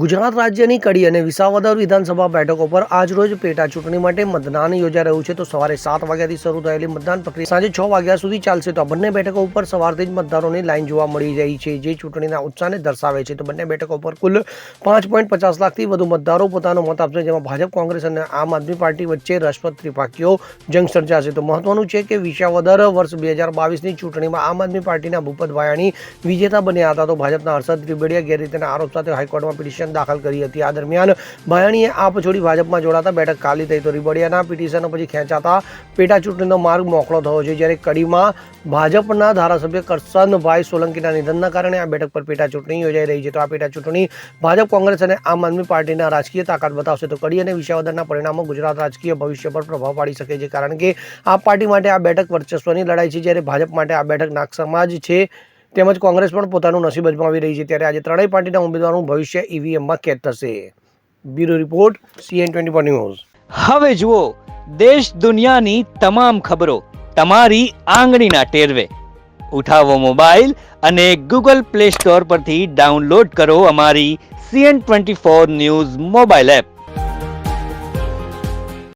ગુજરાત રાજ્યની કડી અને વિસાવદર વિધાનસભા બેઠકો પર આજરોજ પેટા ચૂંટણી માટે મતદાન યોજાઈ રહ્યું છે. તો સવારે સાત વાગ્યાથી શરૂ થયેલી મતદાન પ્રક્રિયા સાંજે છ વાગ્યા સુધી ચાલશે. તો બંને બેઠકો ઉપર સવારથી જ મતદારોની લાઈન જોવા મળી રહી છે, જે ચૂંટણીના ઉત્સાહને દર્શાવે છે. તો બંને બેઠકો પર કુલ પાંચ પોઈન્ટ પચાસ લાખથી વધુ મતદારો પોતાનો મત આપશે, જેમાં ભાજપ, કોંગ્રેસ અને આમ આદમી પાર્ટી વચ્ચે રસપ્રદ ત્રિપાખીઓ જંગ સર્જાશે. તો મહત્વનું છે કે વિસાવદર વર્ષ બે હજાર બાવીસની ચૂંટણીમાં આમ આદમી પાર્ટીના ભૂપત ભાયાણી વિજેતા બન્યા હતા. તો ભાજપના હર્ષદ ત્રિવેડીયા ગેરરીતિના આરોપ સાથે હાઈકોર્ટમાં પિટિશન દાખલ કરી હતી. આ દરમિયાન ભાયાણીએ આપ છોડી ભાજપમાં જોડાતા બેઠક ખાલી થઈ તો રીબડિયાના પિટિશનો પછી ખેંચાતા પેટા ચૂંટણીનો માર્ગ મોકળો થયો છે. જ્યારે કડીમાં ભાજપના ધારાસભ્ય કરસનભાઈ સોલંકીના નિધનના કારણે આ બેઠક પર પેટા ચૂંટણી યોજાઈ રહી છે. તો આ પેટા ચૂંટણી ભાજપ, કોંગ્રેસ અને આમ આદમી પાર્ટીના રાજકીય તાકાત બતાવશે. તો કડી અને વિસાવદરના પરિણામો ગુજરાત રાજકીય ભવિષ્ય પર પ્રભાવ પાડી શકે છે. કારણ કે આ પાર્ટી માટે આ બેઠક વર્ચસ્વની લડાઈ છે. જ્યારે ભાજપ માટે આ બેઠક નાગ સમાજ છે. તેમજ કોંગ્રેસ પણ પોતાનું નસીબ અજમાવી રહી છે. ત્યારે આજે ત્રણેય પાર્ટીના ઉમેદવારોનું ભવિષ્ય ઈવીએમમાં કેદ થશે. Bureau report, CN twenty four news. હવે જુઓ, દેશ દુનિયાની તમામ ખબરો તમારી આંગળીના ટેરવે. ઉઠાવો મોબાઈલ અને ગૂગલ પ્લે સ્ટોર પરથી ડાઉનલોડ કરો અમારી CN twenty four news mobile app.